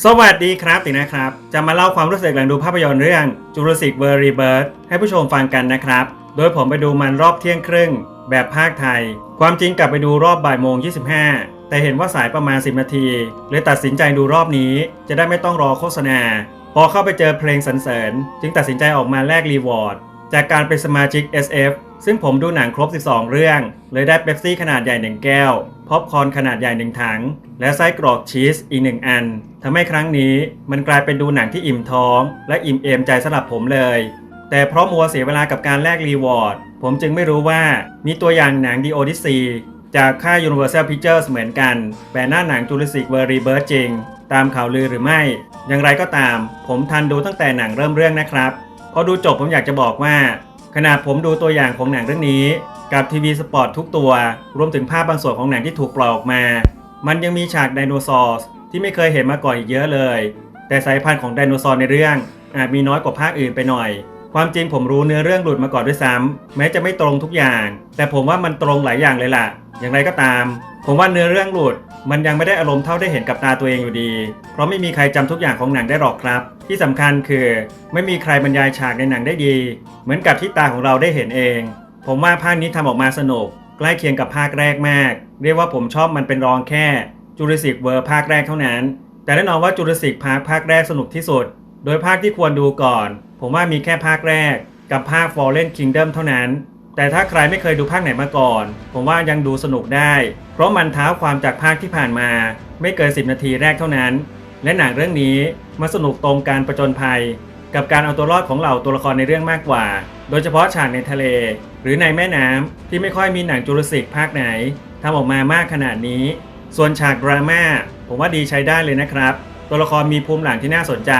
สวัสดีครับตินะครับ จะมาเล่าความรู้สึกหลังดูภาพยนตร์เรื่อง Jurassic World Rebirth ให้ผู้ชมฟังกันนะครับ โดยผมไปดูมันรอบเที่ยงครึ่ง แบบภาคไทย ความจริงกลับไปดูรอบบ่ายโมง 25 แต่เห็นว่าสายประมาณ 10 นาทีเลยตัดสินใจดูรอบนี้ จะได้ไม่ต้องรอโฆษณา พอเข้าไปเจอเพลงสรรเสริญ จึงตัดสินใจออกมาแลกรีวอร์ดจากการเป็นสมาชิก SF ซึ่งผมดูหนังครบ 12 เรื่อง เลยได้เป๊ปซี่ขนาดใหญ่1แก้ว พอปคอร์นขนาดใหญ่1ถัง และไส้กรอกชีสอีก1อันทำให้ครั้งนี้มันกลายเป็นดูหนังที่อิ่มท้อง และอิ่มเอมใจสำหรับผมเลย แต่เพราะมัวเสียเวลากับการแลกรีวอร์ดผมจึงไม่รู้ว่ามีตัวอย่างหนัง The Odyssey จากค่าย Universal Pictures เหมือนกันแปลหน้าหนัง Jurassic World Rebirth จริง ตามข่าวลือหรือไม่ อย่างไรก็ตาม ผมทันดูตั้งแต่หนังเริ่มเรื่องนะครับ พอดูจบผมอยากจะบอกว่า ขณะผมดูตัวอย่างของหนังเรื่องนี้กับทีวีสปอร์ตทุกตัว รวมถึงภาพบางส่วนของหนังที่ถูกปล่อยออกมา มันยังมีฉากไดโนเสาร์ที่ไม่เคยเห็นมาก่อนอีกเยอะเลย แต่สายพันธุ์ของไดโนเสาร์ในเรื่องอาจมีน้อยกว่าภาคอื่นไปหน่อย ความจริงผมรู้เนื้อเรื่องหลุดมาก่อนด้วยซ้ำแม้จะไม่ตรงทุกอย่าง แต่ผมว่ามันตรงหลายอย่างเลยล่ะ อย่างไรก็ตาม ผมว่าเนื้อเรื่องหลุด มันยังไม่ได้อารมณ์เท่าได้เห็นกับตาตัวเองอยู่ดี เพราะไม่มีใครจำทุกอย่างของหนังได้หรอกครับ ที่สำคัญคือ ไม่มีใครบรรยายฉากในหนังได้ดี เหมือนกับที่ตาของเราได้เห็นเอง ผมว่าภาคนี้ทำออกมาสนุก ใกล้เคียงกับภาคแรกมาก เรียกว่าผมชอบมันเป็นรองแค่จูริสิกเวอร์ภาคแรกเท่านั้น แต่แน่นอนว่าจูริสิกภาคภาคแรกสนุกที่สุด โดยภาคที่ควรดูก่อน ผมว่ามีแค่ภาคแรก กับภาค Fallen Kingdom เท่านั้น แต่ถ้าใครไม่เคยดูภาคไหนมาก่อน ผมว่ายังดูสนุกได้ เพราะมันเท้าความจากภาคที่ผ่านมา ไม่เกิน 10 นาทีแรกเท่านั้น และหนังเรื่องนี้มาสนุกตรงการประจนภัย กับการเอาตัวรอดของเหล่าตัวละครในเรื่องมากกว่า โดยเฉพาะฉากในทะเล หรือในแม่น้ำที่ไม่ค่อยมีหนังจูราสสิกภาคไหนทำออกมามากขนาดนี้ ส่วนฉากดราม่าผมว่าดีใช้ได้เลยนะครับ ตัวละครมีภูมิหลังที่น่าสนใจ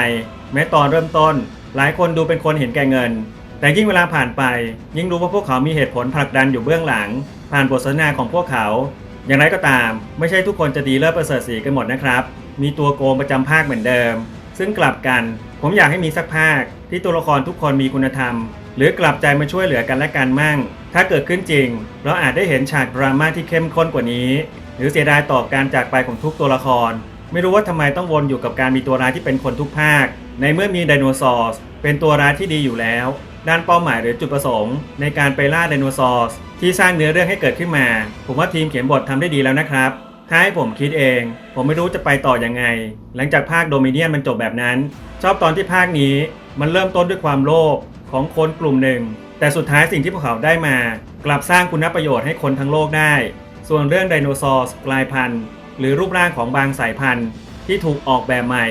แม้ตอนเริ่มต้น หลายคนดูเป็นคนเห็นแก่เงิน แต่ยิ่งเวลาผ่านไป ยิ่งรู้ว่าพวกเขามีเหตุผลผลักดันอยู่เบื้องหลัง ผ่านบทสนทนาของพวกเขา อย่างไรก็ตาม ไม่ใช่ทุกคนจะดีเลิศประเสริฐสีกันหมดนะครับ มีตัวโกงประจำภาคเหมือนเดิม ซึ่งกลับกัน ผมอยากให้มีสักภาคที่ตัวละครทุกคนมีคุณธรรม หรือกลับใจมาช่วยเหลือกันและกันมั่ง ถ้าเกิดขึ้นจริง เราอาจได้เห็นฉากดราม่าที่เข้มข้นกว่านี้ หรือเสียดายต่อการจากไปของทุกตัวละคร ไม่รู้ว่าทำไมต้องวนอยู่กับการมีตัวร้ายที่เป็นคนทุกภาค ในเมื่อมีไดโนเสาร์เป็นตัวร้ายที่ดีอยู่แล้ว ด้านเป้าหมายหรือจุดประสงค์ ในการไปล่าไดโนเสาร์ที่สร้างเนื้อเรื่องให้เกิดขึ้นมา ผมว่าทีมเขียนบททำได้ดีแล้วนะครับ ถ้าให้ผมคิดเอง ผมไม่รู้จะไปต่ออยังไง หลังจากภาคโดมิเนียนมันจบแบบนั้น ชอบตอนที่ภาคนี้มันเริ่มต้นด้วยความโลภของคนกลุ่มหนึ่ง แต่สุดท้ายสิ่งที่พวกเขาได้มา กลับสร้างคุณประโยชน์ให้คนทั้งโลกได้ ส่วนเรื่องไดโนเสาร์กลายพันธุ์ หรือรูปร่างของบางสายพันธุ์ ที่ถูกออกแบบใหม่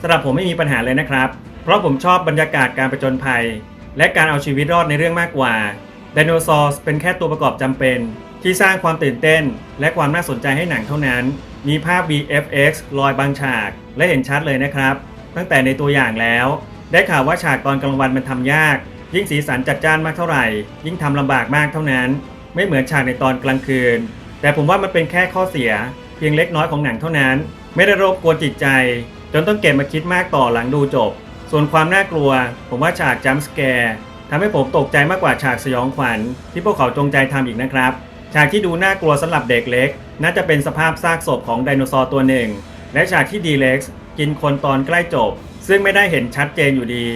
สำหรับผมไม่มีปัญหาเลยนะครับ เพราะผมชอบบรรยากาศการประจนภัย และการเอาชีวิตรอดในเรื่องมากกว่าไดโนเสาร์เป็นแค่ตัวประกอบจำเป็น ที่สร้างความตื่นเต้น และความน่าสนใจให้หนังเท่านั้น มีภาพ VFX ลอยบางฉาก และเห็นชัดเลยนะครับ ตั้งแต่ในตัวอย่างแล้ว ได้ข่าวว่าฉากตอนกลางวันมันทำยาก ยิ่งสีสันจัดจ้านมากเท่าไหร่ ยิ่งทำลำบากมากเท่านั้น ไม่เหมือนฉากในตอนกลางคืน แต่ผมว่ามันเป็นแค่ข้อเสีย เพียงเล็กน้อยของหนังเท่านั้น ไม่ได้รบกวนจิตใจ จนต้องเก็บมาคิดมากต่อหลังดูจบ ส่วนความน่ากลัว ผมว่าฉากจัมป์แกร์ทำให้ผมตกใจมากกว่าฉากสยองขวัญที่พวกเขาจงใจทำอีกนะครับ ฉากที่ดูน่ากลัวสำหรับเด็กเล็ก น่าจะเป็นสภาพซากศพของไดโนเสาร์ตัวหนึ่ง และฉากที่ดีเล็กกินคนตอนใกล้จบ ซึ่งไม่ได้เห็นชัดเจนอยู่ดี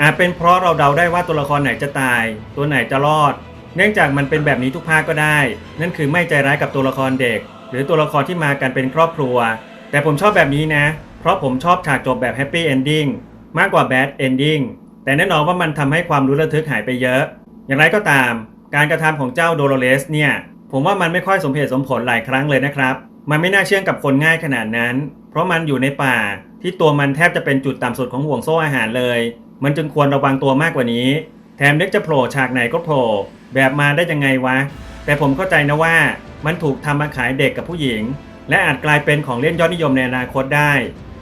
อาจเป็นเพราะเราเดาได้ว่าตัวละครไหนจะตาย ตัวไหนจะรอด เนื่องจากมันเป็นแบบนี้ทุกภาคก็ได้ นั่นคือไม่ใจร้ายกับตัวละครเด็ก หรือตัวละครที่มากันเป็นครอบครัว แต่ผมชอบแบบนี้นะ เพราะผมชอบฉากจบแบบแฮปปี้เอนดิ้งมากกว่าแบดเอนดิ้งแต่แน่นอนว่ามันทำให้ความรู้ระทึกหายไปเยอะ อย่างไรก็ตาม การกระทำของเจ้าโดโลเรสเนี่ย ผมว่ามันไม่ค่อยสมเหตุสมผลหลายครั้งเลยนะครับ มันไม่น่าเชื่องกับคนง่ายขนาดนั้น เพราะมันอยู่ในป่า ที่ตัวมันแทบจะเป็นจุดต่ำสุดของห่วงโซ่อาหารเลย มันจึงควรระวังตัวมากกว่านี้ แถมนึกจะโผล่ฉากไหนก็โผล่แบบมาได้ยังไงวะ แต่ผมเข้าใจนะว่ามันถูกทำมาขายเด็กกับผู้หญิง และอาจกลายเป็นของเล่นยอดนิยมในอนาคตได้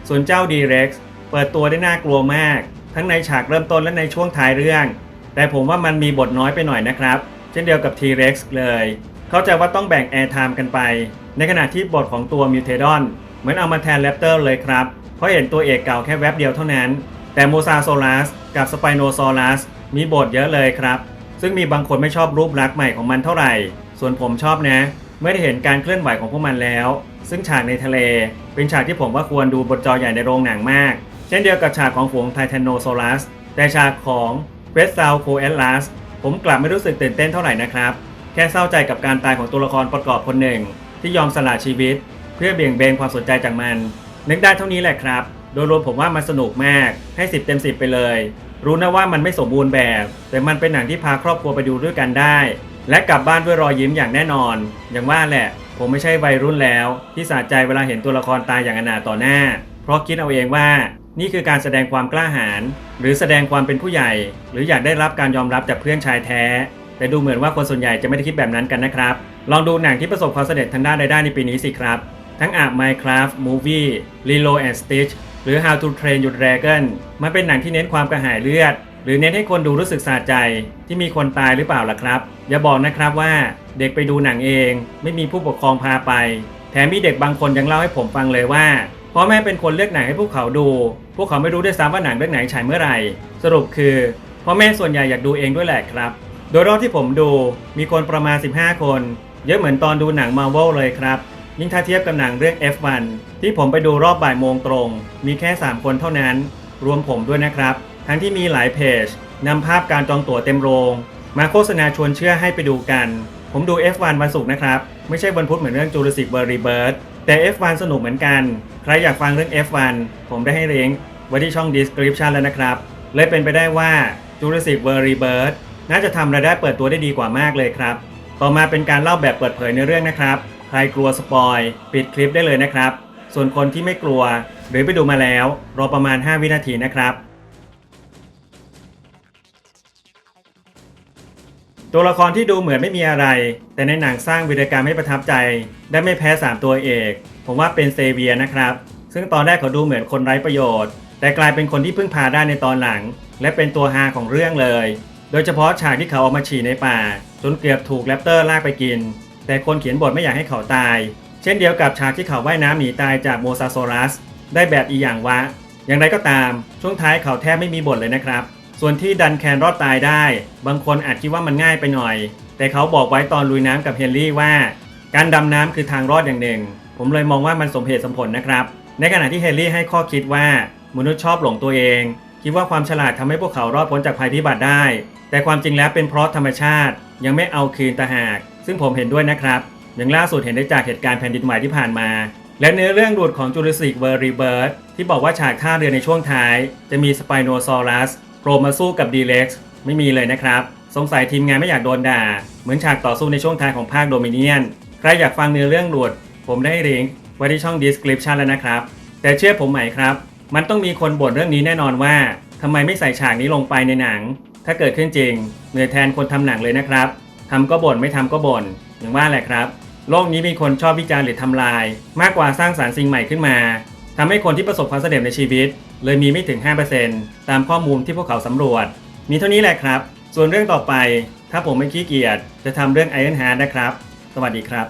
ส่วนเจ้าดีเร็กซ์เปิดตัวได้น่ากลัวมาก ทั้งในฉากเริ่มต้นและในช่วงท้ายเรื่อง แต่ผมว่ามันมีบทน้อยไปหน่อยนะครับ เช่นเดียวกับ T-Rex เลย เข้าใจว่าต้องแบ่งแอร์ไทม์กันไป ในขณะที่บทของตัวมิวเทดอนเหมือนเอามาแทนแรปเตอร์เลยครับ เพราะเห็นตัวเอกเก่าแค่แวบเดียวเท่านั้น แต่โมซาโซลัสกับสไปโนซอลัสมีบทเยอะเลยครับ ซึ่งมีบางคนไม่ชอบรูปลักษณ์ใหม่ของมันเท่าไหร่ ส่วนผมชอบนะเมื่อได้เห็นการเคลื่อนไหวของพวกมันแล้ว ซึ่งฉากในทะเล เป็นฉากที่ผมว่าควรดูบนจอใหญ่ในโรงหนังมาก เช่นเดียวกับฉากของฝูงไทแทนโนโซลัสแต่ฉากของเวสซาวโคเอลัสผมกลับไม่รู้สึกตื่นเต้นเท่าไหร่นะครับ แค่เศร้าใจกับการตายของตัวละครประกอบคนหนึ่ง ที่ยอมสละชีวิต เพื่อเบี่ยงเบนความสนใจจากมัน นึกได้เท่านี้แหละครับ โดยรวมผมว่ามันสนุกมากให้ 10 เต็ม 10 ไปเลย รู้นะว่ามันไม่สมบูรณ์แบบ แต่มันเป็นหนังที่พาครอบครัวไปดูด้วยกันได้ และกลับบ้านด้วยรอยยิ้มอย่างแน่นอน อย่างว่าแหละ ผมไม่ใช่วัยรุ่นแล้ว ที่สะใจเวลาเห็นตัวละครตายอย่างอนาต่อหน้า เพราะคิดเอาเองว่านี่คือการแสดงความกล้าหาญหรือแสดงความเป็นผู้ใหญ่ หรืออยากได้รับการยอมรับจากเพื่อนชายแท้ แต่ดูเหมือนว่าคนส่วนใหญ่จะไม่ได้คิดแบบนั้นกันนะครับ ลองดูหนังที่ประสบความสำเร็จทางด้านใดๆในปีนี้สิครับ ทั้งอาบ Minecraft Movie Lilo and Stitch หรือ How to Train Your Dragon มันเป็นหนังที่เน้นความกระหายเลือด หรือเน้นให้คนดูรู้สึกสะใจ ที่มีคนตายหรือเปล่าล่ะครับ อย่าบอกนะครับว่าเด็กไปดูหนังเอง ไม่มีผู้ปกครองพาไป แถมมีเด็กบางคนยังเล่าให้ผมฟังเลยว่าพ่อแม่เป็นคนเลือกหนังให้พวกเขาดู พวกเขาไม่รู้ด้วยซ้ำว่าหนังเรื่องไหนฉายเมื่อไหร่ สรุปคือพ่อแม่ส่วนใหญ่อยากดูเองด้วยแหละครับ โดยรอบที่ผมดูมีคนประมาณ 15 คน เยอะเหมือนตอนดูหนังมา r v e l เลยครับ ยิ่งถ้าเทียบกับหนังเรื่อง F1 ที่ผมไปดูรอบบ่ายโมงตรง มีแค่ 3 คนเท่านั้น รวมผมด้วยนะครับ ทั้งที่มีหลายเพจนำภาพการจองตั๋วเต็มโรง มาโฆษณาชวนเชื่อให้ไปดูกัน ผมดู F1 วันศุกร์นะครับ ไม่ใช่วันพุธเหมือนเรื่อง Jurassic World Rebirth แต่ F1 สนุกเหมือนกัน ใครอยากฟังเรื่อง F1 ผมได้ให้เลิงก์ไว้ที่ช่อง description แล้วนะครับ เลยเป็นไปได้ว่า Jurassic World Rebirth น่าจะทำรายได้เปิดตัวได้ดีกว่ามากเลยครับ ต่อมาเป็นการเล่าแบบเปิดเผยในเรื่องนะครับ ใครกลัวสปอยปิดคลิปได้เลยนะครับ ส่วนคนที่ไม่กลัว หรือไปดูมาแล้ว รอประมาณ 5 วินาทีนะครับ ตัวละครที่ดูเหมือนไม่มีอะไร แต่ในหนังสร้างวิรกรรมให้ประทับใจ ได้ไม่แพ้ 3 ตัวเอก ผมว่าเป็นเซเวียนะครับ ซึ่งตอนแรกเขาดูเหมือนคนไร้ประโยชน์ แต่กลายเป็นคนที่พึ่งพาได้ในตอนหลัง และเป็นตัวฮาของเรื่องเลย โดยเฉพาะฉากที่เขาออกมาฉี่ในป่า จนเกือบถูกแรปเตอร์ลากไปกิน แต่คนเขียนบทไม่อยากให้เขาตาย เช่นเดียวกับฉากที่เขาว่ายน้ำหนีตายจากโมซาโซรัส ได้แบบอีอย่างวะ อย่างไรก็ตาม ช่วงท้ายเขาแทบไม่มีบทเลยนะครับ ส่วนที่ดันแคนรอดตายได้ บางคนอาจคิดว่ามันง่ายไปหน่อย แต่เขาบอกไว้ตอนลุยน้ำกับเฮนรี่ว่า การดำน้ำคือทางรอดอย่างหนึ่ง ผมเลยมองว่ามันสมเหตุสมผลนะครับ ในขณะที่เฮนรี่ให้ข้อคิดว่ามนุษย์ชอบหลงตัวเอง คิดว่าความฉลาดทำให้พวกเขารอดพ้นจากภัยพิบัติได้ แต่ความจริงแล้วเป็นเพราะธรรมชาติ ยังไม่เอาคืนตะหาก ซึ่งผมเห็นด้วยนะครับ อย่างล่าสุดเห็นได้จากเหตุการณ์แผ่นดินไหวที่ผ่านมา และเนื้อเรื่องหลุดของ Jurassic World Rebirth ที่บอกว่าฉากท่าเรือในช่วงท้าย จะมี Spinosaurus โผล่มาสู้กับ D-Rex ไม่มีเลยนะครับ สงสัยทีมงานไม่อยากโดนด่า เหมือนฉากต่อสู้ในช่วงท้ายของภาคโดมิเนียน ใครอยากฟังเนื้อเรื่องหลุด ผมได้ลิงก์ไว้ที่ช่อง description แล้วนะครับ แต่เชื่อผมไหมครับ มันต้องมีคนบ่นเรื่องนี้แน่นอนว่าทำไมไม่ใส่ฉากนี้ลงไปในหนัง ถ้าเกิดขึ้นจริงเหนื่อยแทนคนทำหนังเลยนะครับทำก็บ่นไม่ทำก็บ่นอย่างว่าแหละครับ โลกนี้มีคนชอบวิจารณ์หรือทำลาย มากกว่าสร้างสารรค์สิ่งใหม่ขึ้นมาทำให้คนที่ประสบความสำเร็จในชีวิต เลยมีไม่ถึง 5%ตามข้อมูลที่พวกเขาสำรวจ มีเท่านี้แหละครับ ส่วนเรื่องต่อไป ถ้าผมไม่ขี้เกียจจะทำเรื่อง Iron Heart นะครับ สวัสดีครับ